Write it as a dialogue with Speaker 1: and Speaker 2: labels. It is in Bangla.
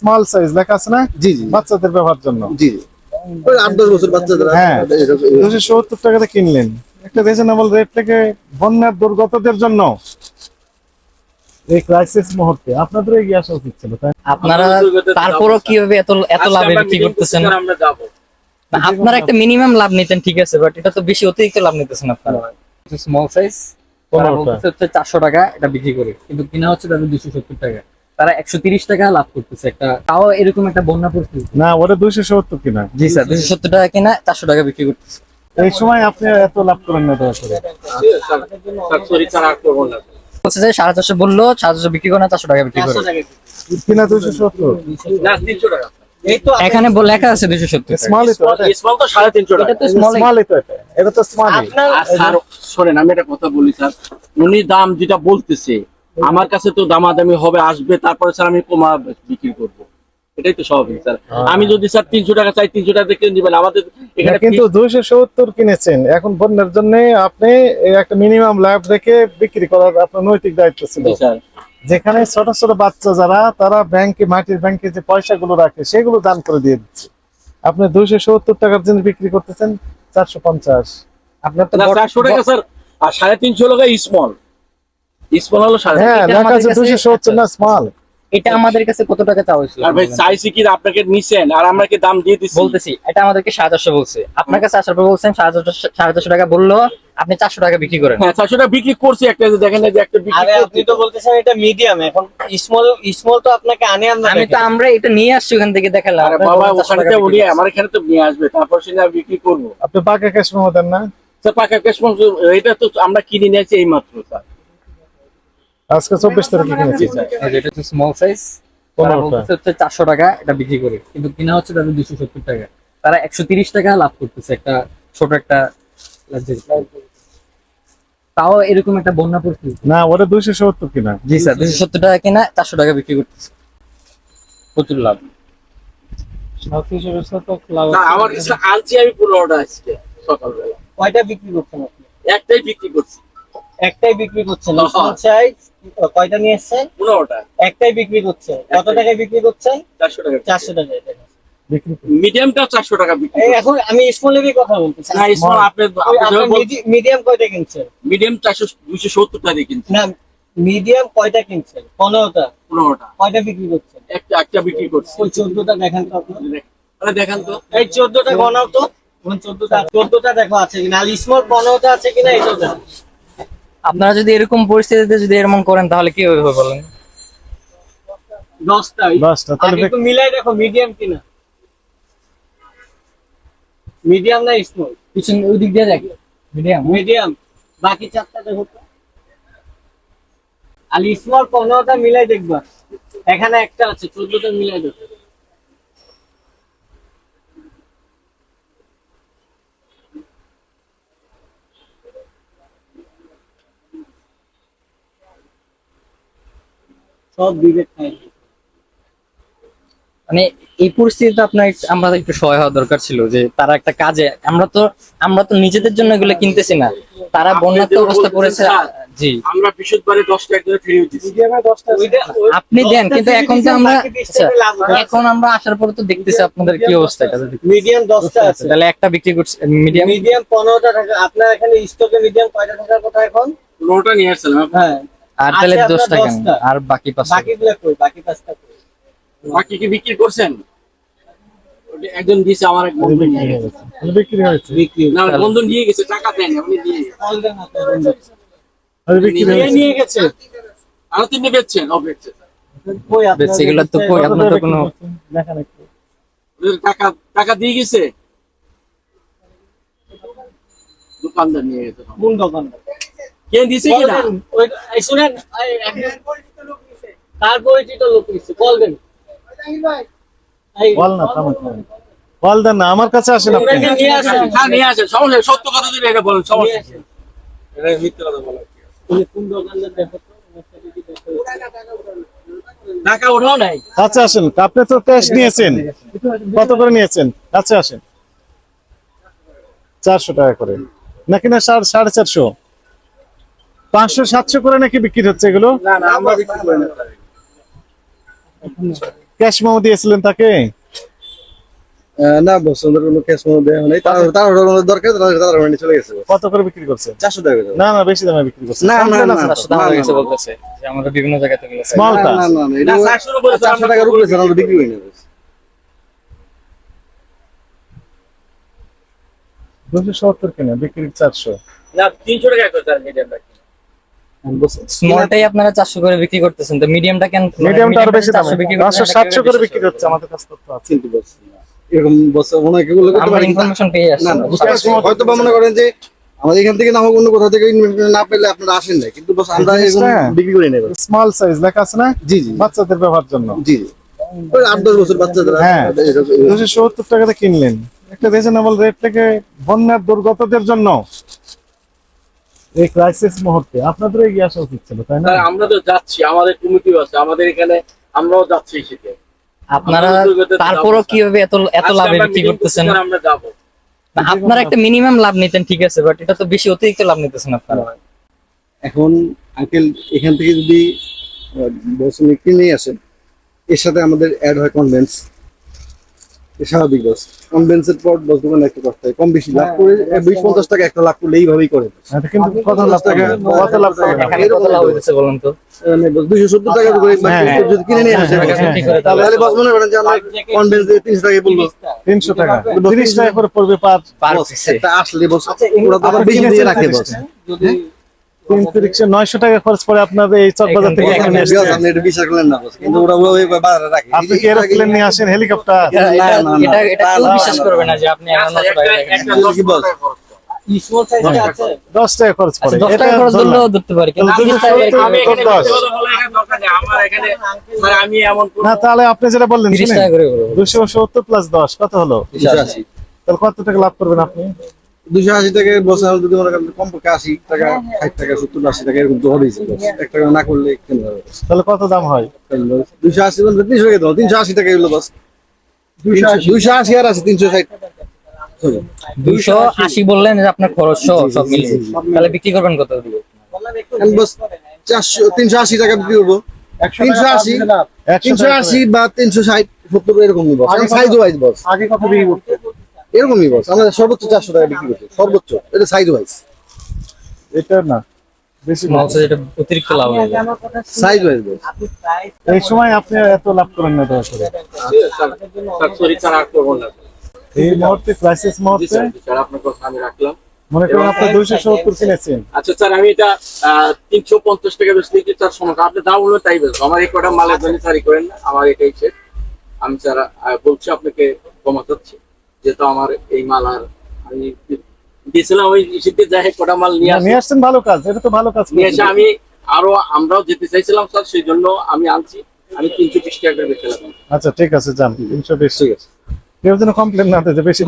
Speaker 1: স্মল সাইজ লেখা আছে না?
Speaker 2: জি জি
Speaker 1: বাচ্চাদের ব্যবহার জন্য।
Speaker 2: জি ওই আট দশ বছর বাচ্চাদের
Speaker 1: হ্যাঁ দুশো সত্তর টাকাতে কিনলেন। একটা রিজনেবল রেট থেকে বন্যার দুর্গতদের জন্য। এই ক্রাইসিস মুহূর্তে আপনাদের এগিয়ে আসা উচিত ছিল তাই
Speaker 3: আপনারা তারপরও কীভাবে এত এত লাভে বিক্রি করতেছেন?
Speaker 4: আমরা যাব।
Speaker 3: না, আপনারা একটা মিনিমাম লাভ নিতেন ঠিক আছে বাট এটা তো বেশি অতিরিক্ত লাভ নিতেছেন আপনারা। স্মল সাইজ
Speaker 1: পনেরোটা।
Speaker 3: হচ্ছে চারশো টাকা এটা বিক্রি করে। কিন্তু কিনা হচ্ছে তাদের দুশো সত্তর টাকা। তারা একশো তিরিশ টাকা লাভ করতেছে একটা তাও এরকম একটা বন্যা পরিস্থিতি।
Speaker 1: না ওটা দুইশো সত্তর কিনা।
Speaker 3: জি স্যার দুশো সত্তর টাকা কিনা চারশো টাকা বিক্রি করতেছে।
Speaker 1: এই সময় আপনি এত লাভ করেন না দয়া করে।
Speaker 4: সরি স্যার আর করব না
Speaker 3: বলছে যে সাড়ে চারশো বলল সাড়ে চারশো বিক্রি করে না চারশো টাকা বিক্রি করে।
Speaker 1: কিনা দুইশো সত্তর?
Speaker 4: টাকা।
Speaker 3: এখানে বল- লেখা আছে দুশো সত্তর।
Speaker 1: এটা
Speaker 4: স্মল তো সাড়ে তিনশো টাকা।
Speaker 3: এটা তো স্মল
Speaker 1: স্মলই তো এটা। এটা তো স্মলই
Speaker 4: আর স্যার শোনেন আমি একটা কথা বলি স্যার। উনি দাম যেটা বলতেছে আমার কাছে তো দামাদামি হবে আসবে তারপরে স্যার আমি কমা বিক্রি করব। এটাই তো স্বাভাবিক স্যার। আমি যদি স্যার তিনশো টাকা চাই তিনশো টাকা কিনে দিবেন আমাদের এখানে
Speaker 1: কিন্তু দুইশো সত্তর কিনেছেন। এখন বন্যার জন্য আপনি একটা মিনিমাম লাভ রেখে বিক্রি করার আপনার নৈতিক দায়িত্ব ছিল।
Speaker 4: স্যার।
Speaker 1: যেখানে ছোট ছোট বাচ্চা যারা তারা ব্যাংকে মাটির ব্যাংকে যে পয়সাগুলো রাখে সেগুলো দান করে দিয়ে দিচ্ছে। আপনি দুইশো সত্তর টাকার জন্য বিক্রি করতেছেন চারশো পঞ্চাশ।
Speaker 3: আপনার তো
Speaker 4: চারশো টাকা স্যার আর সাড়ে তিনশো টাকা স্মল স্মল হলো
Speaker 1: হ্যাঁ
Speaker 3: এটা
Speaker 1: লেখা আছে
Speaker 3: কাছে-
Speaker 1: সত্তর না স্মল
Speaker 3: এটা আমাদের কাছে কত টাকা চাওয়া হয়েছিল?
Speaker 4: আর ভাই চাইছি কি আপনাকে নিছেন? আর আমরা কি দাম দিয়ে দিচ্ছি
Speaker 3: বলতেছি এটা আমাদেরকে সাড়ে চারশো বলছে। আপনার কাছে আসার পর বলছেন সাড়ে চারশো সাড়ে চারশো টাকা বলল আপনি চারশো টাকা বিক্রি করেন।
Speaker 4: হ্যাঁ চারশো টাকা বিক্রি করছি একটা যে দেখেন যে একটা বিক্রি
Speaker 5: আরে আপনি তো বলতেছেন এটা মিডিয়াম এখন স্মল স্মল তো আপনাকে আনে আমরা
Speaker 3: আমি তো আমরা এটা নিয়ে আসছি ওখান থেকে দেখালাম।
Speaker 4: আরে বাবা ওখানে তো উনি আমার এখানে তো নিয়ে আসবে তারপর সে না বিক্রি করব।
Speaker 1: আপনি পাকা ক্যাশ মেমো দেন না?
Speaker 4: স্যার পাকা ক্যাশ এটা তো আমরা কিনে নিয়েছি এই মাত্র স্যার।
Speaker 1: আজকে চব্বিশ তারিখে কিনেছি।
Speaker 3: এটা হচ্ছে স্মল সাইজ তারা বলতেছে হচ্ছে চারশো টাকা এটা বিক্রি করে। কিন্তু কিনা হচ্ছে তাদের দুশো সত্তর টাকা। তারা একশো তিরিশ টাকা লাভ করতেছে একটা ছোট একটা তাও এরকম একটা বন্যা পরিস্থিতি।
Speaker 1: না ওটা দুইশো সত্তর কিনা।
Speaker 3: জি স্যার দুশো সত্তর টাকা কিনা চারশো টাকা বিক্রি করতেছে। প্রচুর লাভ।
Speaker 4: না আমার কাছে আনছি আমি পনেরোটা আজকে সকালবেলা।
Speaker 5: কয়টা বিক্রি করছেন আপনি?
Speaker 4: একটাই বিক্রি করছি।
Speaker 5: একটাই বিক্রি করছেন
Speaker 4: হ্যাঁ।
Speaker 5: সাইজ কয়টা নিয়ে এসেছেন
Speaker 4: পনেরোটা।
Speaker 5: একটাই বিক্রি করছেন কত টাকায় বিক্রি করছেন
Speaker 4: চারশো টাকা
Speaker 5: চারশো টাকা
Speaker 4: মিডিয়ামটা চারশো টাকা বিক্রি
Speaker 5: এখন আমি স্মলেরই কথা বলতেছি।
Speaker 4: না স্মল আপনি
Speaker 5: মিডিয়াম কয়টা কিনছেন?
Speaker 4: মিডিয়াম চারশো দুইশো সত্তর টাকা দিয়ে কিনছি।
Speaker 5: না মিডিয়াম কয়টা কিনছেন? পনেরোটা।
Speaker 4: পনেরোটা।
Speaker 5: কয়টা বিক্রি করছেন?
Speaker 4: একটা একটা বিক্রি করছি।
Speaker 5: ওই চোদ্দটা দেখেন তো আপনার।
Speaker 4: দেখান তো।
Speaker 5: এই চোদ্দটা গণাও তো। চোদ্দটা চোদ্দটা দেখো আছে কিনা। আর স্মল পনেরোটা আছে কিনা এটা দেখো।
Speaker 3: আপনারা যদি এরকম পরিস্থিতিতে যদি এরকম করেন তাহলে কি হবে বলেন?
Speaker 5: দশটা।
Speaker 1: দশটা তাহলে
Speaker 5: একটু মিলাই দেখো মিডিয়াম কিনা। মিডিয়াম না স্মল
Speaker 3: পিছন ওই দিক দিয়ে দেখ। মিডিয়াম
Speaker 5: মিডিয়াম বাকি চারটা দেখো আর স্মল পনেরোটা মিলাই দেখবা। এখানে একটা আছে চোদ্দটা মিলাই দেখো। সব বিবেক খাই
Speaker 3: মানে এই পরিস্থিতিতে আপনার একটু- আমরা একটু সহায় হওয়া দরকার ছিল যে তারা একটা কাজে আমরা তো আমরা তো নিজেদের জন্য এগুলো কিনতেছি না। তারা বন্যাত্ম অবস্থা পড়েছে জি।
Speaker 4: আমরা বিশুদ্ধবারে দশ টাকা করে ফিরিয়ে দিচ্ছি
Speaker 3: আপনি দেন কিন্তু এখন তো আমরা আচ্ছা,
Speaker 5: এখন
Speaker 3: আমরা আসার পরে তো দেখতেছি আপনাদের কি অবস্থা এটা
Speaker 5: মিডিয়াম দশটা আছে।
Speaker 3: তাহলে একটা বিক্রি করছে মিডিয়াম
Speaker 5: মিডিয়াম পনেরোটা টাকা। আপনার এখানে স্টকে মিডিয়াম কয়টা টাকার কথা এখন?
Speaker 4: পনেরোটা নিয়ে আসছিলাম।
Speaker 5: হ্যাঁ।
Speaker 3: আর তাহলে
Speaker 5: আছে আপনার
Speaker 3: দশ টাকা আর বাকি পাঁচ
Speaker 5: বাকি গুলো কই? বাকি পাঁচটা কই?
Speaker 4: বাকি কি বিক্রি করছেন? একজন দিয়েছে আমার এক বন্ধু নিয়ে গেছে।
Speaker 1: বিক্রি হয়েছে।
Speaker 5: বিক্রি
Speaker 4: না বন্ধু নিয়ে গেছে টাকা দেন আপনি দিয়ে।
Speaker 5: দেন।
Speaker 1: তাহলে বিক্রি
Speaker 4: নিয়ে নিয়ে গেছে। আরও তিনটে বেচছেন ও বেচছে
Speaker 5: কই আপনার
Speaker 3: বেশ, তো কই? আপনার তো কোনো
Speaker 1: দেখেন একটু
Speaker 4: টাকা টাকা দিয়ে গেছে? দোকানদার নিয়ে গেছে।
Speaker 5: কোন দোকানটা
Speaker 4: কে দিছে কি না?
Speaker 5: ওই- শুনেন তার পরিচিত লোক কল দেন।
Speaker 1: বল না। বল দেন না আমার কাছে আসেন আপনি।
Speaker 5: নিয়ে আসেন।
Speaker 4: হ্যাঁ নিয়ে আসেন সমস্যা সত্য কথা যদি এটা বলেন সমস্যা এটা মিথ্যে কথা বলা। কি আছে?
Speaker 5: কোন দোকানদার দেখো তো, কি দেখো।
Speaker 4: টাকা ওঠাও নাই।
Speaker 1: কাছে আসেন আপনি তো ক্যাশ নিয়েছেন। কত করে নিয়েছেন? কাছে আসেন। চারশো টাকা করে। নাকি না সাড়ে চারশো? পাঁচশো সাতশো করে নাকি বিক্রি হচ্ছে এগুলো?
Speaker 4: না না আমরা বিক্রি করি না।
Speaker 1: ক্যাশ মেমো দিয়েছিলেন তাকে?
Speaker 2: না বস কোনো ক্যাশ দেওয়া নেই তার তার দরকার তারা তারা চলে গেছে।
Speaker 1: কত করে বিক্রি
Speaker 2: চারশো টাকা
Speaker 1: না না বেশি দামে বিক্রি করছেন
Speaker 2: না, না, না,
Speaker 1: আছে
Speaker 2: না।
Speaker 1: তো?
Speaker 3: চারশো দাম গেছে বলতেছে যে আমরা বিভিন্ন জায়গা থেকে গেছে।
Speaker 2: না, না, না, না, এটা
Speaker 4: না, চারশোর উপরে তো
Speaker 2: চারশো টাকার উপরে আমরা বিক্রি করি
Speaker 1: দুশো সত্তর কিনা বিক্রি চারশো।
Speaker 4: না তিনশো টাকা করে
Speaker 3: স্মলটাই আপনারা চারশো করে বিক্রি করতেছেন তো মিডিয়ামটা কেন
Speaker 1: মিডিয়ামটা আরও বেশি দামে।
Speaker 3: বিক্রি
Speaker 1: পাঁচশো সাতশো করে বিক্রি হচ্ছে আমাদের কাছে তথ্য আছে।
Speaker 2: এরকম বস হয়
Speaker 3: আমরা
Speaker 2: পারি
Speaker 3: ইনফরমেশন পেয়ে আসছি
Speaker 2: না হয়তো বা মনে করেন যে আমাদের এখান থেকে না হোক অন্য কোথাও থেকে না পেলে আপনারা আসেন না। কিন্তু বস আমরা এরকম বিক্রি করি না এবার।
Speaker 1: স্মল সাইজ লেখা আছে না?
Speaker 2: জি জি।
Speaker 1: বাচ্চাদের ব্যবহার জন্য।
Speaker 2: জি জি। ওই আট দশ বছর বাচ্চাদের
Speaker 1: হ্যাঁ। দুশো সত্তর টাকাতে কিনলেন। একটা রিজনেবল রেট থেকে বন্যার দুর্গতদের জন্য। এই ক্রাইসিস মুহূর্তে আপনাদের এগিয়ে আসা উচিত ছিল তাই না?
Speaker 4: আমরা তো যাচ্ছি আমাদের কমিটিও আছে আমাদের এখানে আমরাও যাচ্ছি শীতে
Speaker 3: আপনারা তারপরও কীভাবে এত এত লাভে বিক্রি করতেছেন?
Speaker 4: আমরা যাব।
Speaker 3: আপনারা একটা মিনিমাম লাভ নিতেন ঠিক আছে বাট এটা তো বেশি অতিরিক্ত লাভ নিতেছেন আপনারা।
Speaker 2: এখন আঙ্কেল এখান থেকে যদি বসুন কিনে আসেন এর সাথে আমাদের অ্যাড হয় কনভেন্স স্বাভাবিক বস কনভেন্সের পর বস দোকানে একটা করতে হয় কম বেশি লাভ করে বিশ পঞ্চাশ টাকা একটা লাভ করলে এইভাবেই করে।
Speaker 1: কিন্তু কত লাভ টাকা কত লাভ
Speaker 3: লাভ হইতেছে বলেন তো।
Speaker 2: মানে দুইশো সত্তর টাকা করে
Speaker 1: হ্যাঁ,
Speaker 2: যদি কিনে নিয়ে আসে
Speaker 1: হ্যাঁ,
Speaker 2: বস,
Speaker 1: হ্যাঁ,
Speaker 3: হ্যাঁ,
Speaker 2: তাহলে বস মনে করেন যে আমরা কনভেন্স তিনশো টাকা বলব।
Speaker 1: তিনশো টাকা। তিরিশ টাকা করে পড়বে পার
Speaker 2: আসলে বস ওরা তো আবার বেশি দিয়ে রাখে বস
Speaker 1: টাকা। নয়শো টাকা খরচ পড়ে আপনাদের এই চকবাজার থেকে
Speaker 3: এখানে
Speaker 2: আপনি এটা বিশ্বাস করলেন না বস কিন্তু ওরা ওই বাজারে রাখে।
Speaker 1: আপনি কি এরোপ্লেন নিয়ে আসেন হেলিকপ্টার
Speaker 3: বিশ্বাস করবে
Speaker 2: না।
Speaker 3: যে আপনি
Speaker 2: কি বল?
Speaker 1: দশ টাকা খরচ
Speaker 3: আচ্ছা
Speaker 1: পড়ে
Speaker 3: দশ টাকা খরচ ধরলেও ধরতে পারি
Speaker 1: তাহলে না আপনি যেটা বললেন দুশো সত্তর প্লাস দশ কত হলো? তাহলে কত টাকা লাভ করবেন আপনি?
Speaker 2: দুশো আশি টাকা বসে আমরা যদি মনে করেন কমপক্ষে আশি টাকা ষাট টাকা সত্তর আশি টাকা এরকম এক টাকা না করলে?
Speaker 1: তাহলে কত দাম হয়?
Speaker 2: দুশো আশি বলতে তিনশো টাকা দাও তিনশো আশি টাকা এগুলো বাস। দুইশো আশি। আর আছে তিনশো ষাট।
Speaker 3: আশি বললেন যে আপনার খরচ সব মিলিয়ে। তাহলে বিক্রি করবেন কত? দিয়ে
Speaker 2: বস চারশো তিনশো আশি টাকা বিক্রি করব। তিনশো আশি তিনশো আশি বা তিনশো ষাট সত্তর এরকম সাইজ ওয়াইজ বস।
Speaker 1: আগে কত বিক্রি করতে
Speaker 2: এরকমই বস। আমরা সর্বোচ্চ চারশো টাকা বিক্রি করছি। সর্বোচ্চ। এটা সাইজ ওয়াইজ
Speaker 1: এটা না বেশি না।
Speaker 3: অতিরিক্ত লাভ হয়ে
Speaker 2: সাইজ ওয়াইজ বস।
Speaker 1: এই সময় আপনি এত লাভ করেন না দয়া করে
Speaker 4: স্যার, স্যার, sorry, স্যার, আর করব না।
Speaker 1: এই মুহূর্তে ক্রাইসিস মুহূর্তে
Speaker 4: স্যার, জি, স্যার, আপনার কথা আমি রাখলাম।
Speaker 1: মনে করেন আপনি দুইশো সত্তর কিনেছেন।
Speaker 4: আচ্ছা স্যার আমি এটা তিনশো পঞ্চাশ টাকা বেশি দিচ্ছি সমস্যা আপনি দাম তাই বেশ আমার এই কটা মালের জন্য স্যারই করেন না। আমার এটাই শেষ। আমি স্যার বলছি আপনাকে চাচ্ছি। যেহেতু আমার এই মাল আর আমি দিয়েছিলাম ওই যাই কটা মাল নিয়ে
Speaker 1: নিয়ে আসছেন ভালো কাজ এটা তো ভালো কাজ
Speaker 4: নিয়ে এসে আমি আরও আমরাও যেতে চাইছিলাম স্যার সেই জন্য আমি আনছি। আমি তিনশো বিশ টাকা করে বেচে
Speaker 1: আচ্ছা ঠিক আছে যান। তিনশো বিশ।
Speaker 2: ঠিক আছে।
Speaker 1: কেউ যেন কমপ্লেন না দিতে বেশি